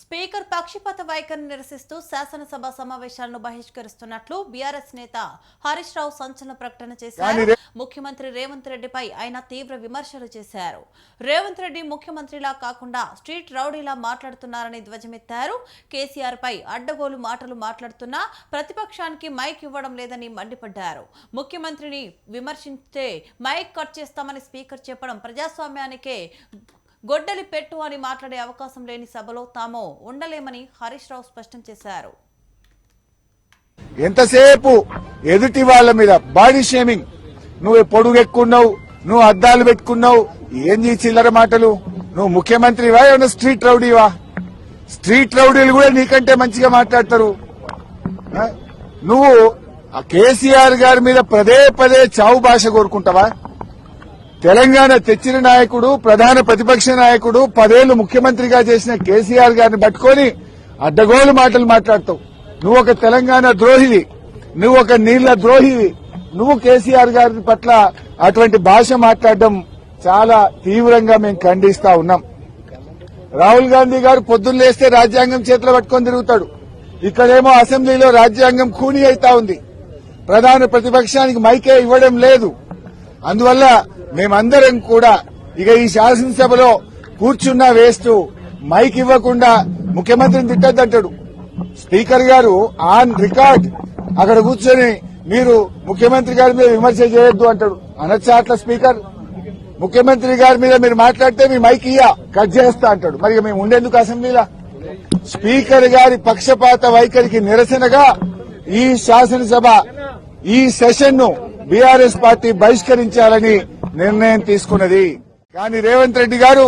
Speaker పక్షపాత వైఖరిని నిరసిస్తూ శాసనసభ సమావేశాలను బహిష్కరిస్తున్నట్లు బీఆర్ఎస్ నేత హరీష్ రావు సంచలన ప్రకటన చేశారు. ముఖ్యమంత్రి రేవంత్ రెడ్డిపై ఆయన తీవ్ర విమర్శలు చేశారు. రేవంత్ రెడ్డి ముఖ్యమంత్రిలా కాకుండా స్ట్రీట్ రౌడీలా మాట్లాడుతున్నారని ధ్వజమెత్తారు. కేసీఆర్ పై అడ్డగోలు మాటలు మాట్లాడుతున్నా ప్రతిపక్షానికి మైక్ ఇవ్వడం లేదని మండిపడ్డారు. ముఖ్యమంత్రిని విమర్శించితే మైక్ కట్ చేస్తామని స్పీకర్ చెప్పడం ప్రజాస్వామ్యానికే గొడ్డలి పెట్టు అని మాట్లాడే అవకాశం లేని సభలో తాము ఉండలేమని హరీష్ రావు స్పష్టం చేశారు. ఎంతసేపు ఎదుటి వాళ్ళ మీద బాడీ షేమింగ్? నువ్వు పొడుగెక్కున్నావు నువ్వు అద్దాలు పెట్టుకున్నావు ఏంది చిల్లర మాటలు? నువ్వు ముఖ్యమంత్రివా ఏమన్నా స్ట్రీట్ రౌడీవా? స్ట్రీట్ రౌడీలు కూడా నీకంటే మంచిగా మాట్లాడతారు. నువ్వు ఆ కేసీఆర్ గారి మీద పదే పదే చావు భాష కోరుకుంటావా? తెలంగాణ తెచ్చిన నాయకుడు ప్రధాన ప్రతిపక్ష నాయకుడు పదేళ్ళు ముఖ్యమంత్రిగా చేసిన కేసీఆర్ గారిని పట్టుకొని అడ్డగోలు మాటలు మాట్లాడతావు. నువ్వు ఒక తెలంగాణ ద్రోహివి. నువ్వు ఒక నీళ్ళ ద్రోహివి. నువ్వు కేసీఆర్ గారి పట్ల అటువంటి భాష మాట్లాడడం చాలా తీవ్రంగా మేము ఖండిస్తా ఉన్నాం. రాహుల్ గాంధీ గారు పొద్దున్న లేస్తే రాజ్యాంగం చేతిలో పట్టుకొని తిరుగుతాడు. ఇక్కడేమో అసెంబ్లీలో రాజ్యాంగం ఖూనీ అయితా ఉంది. ప్రధాన ప్రతిపక్షానికి మైకే ఇవ్వడం లేదు. అందువల్ల మేమందరం కూడా ఇక ఈ శాసనసభలో కూర్చున్నా వేస్ట్ మైక్ ఇవ్వకుండా ముఖ్యమంత్రిని తిట్టద్దంటాడు. స్పీకర్ గారు ఆన్ రికార్డ్ అక్కడ కూర్చొని మీరు ముఖ్యమంత్రి గారి మీద విమర్శ చేయొద్దు అంటాడు. అనొచ్చా అట్లా స్పీకర్? ముఖ్యమంత్రి గారి మీద మీరు మాట్లాడితే మీ మైక్ ఇయ్యా కట్ చేస్తా అంటాడు. మరి మేము ఉండేందుకు అసెంబ్లీలా? స్పీకర్ గారి పక్షపాత వైఖరికి నిరసనగా ఈ శాసనసభ ఈ సెషన్ను బీఆర్ఎస్ పార్టీ బహిష్కరించాలని నిర్ణయం తీసుకున్నది. కానీ రేవంత్ రెడ్డి గారు